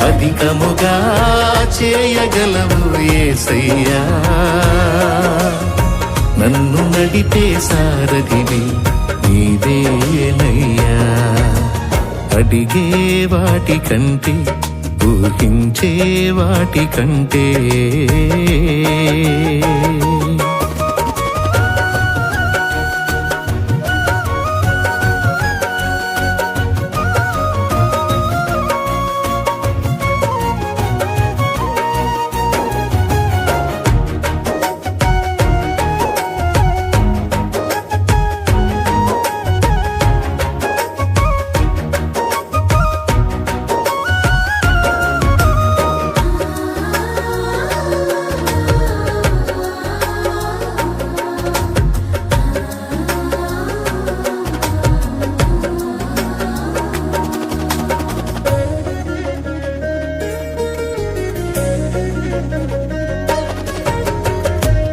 అధికముగా చేయగలవు ఏసయ్యా. నన్ను నడిపే సారథివి నీవేనయ్యా అడిగే వాటి కంటే ఊహించే వాటి కంటే.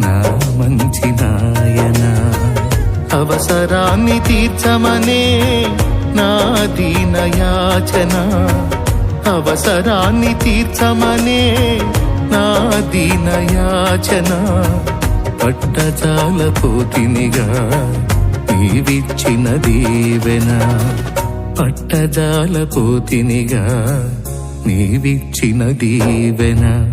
నా మంచి నాయన. అవసరాన్ని తీర్చమనే నా దీన యాచన. అవసరాన్ని తీర్చమనే నా దీన యాచన. నీవిచ్చిన దీవెన. పట్టజాలపోతినిగా నీవిచ్చిన దీవెన.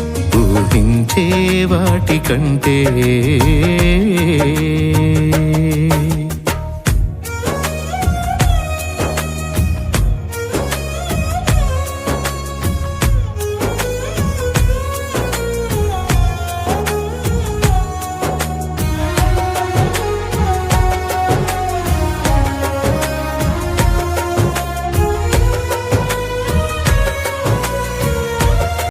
ఊహించే వాటి కంటే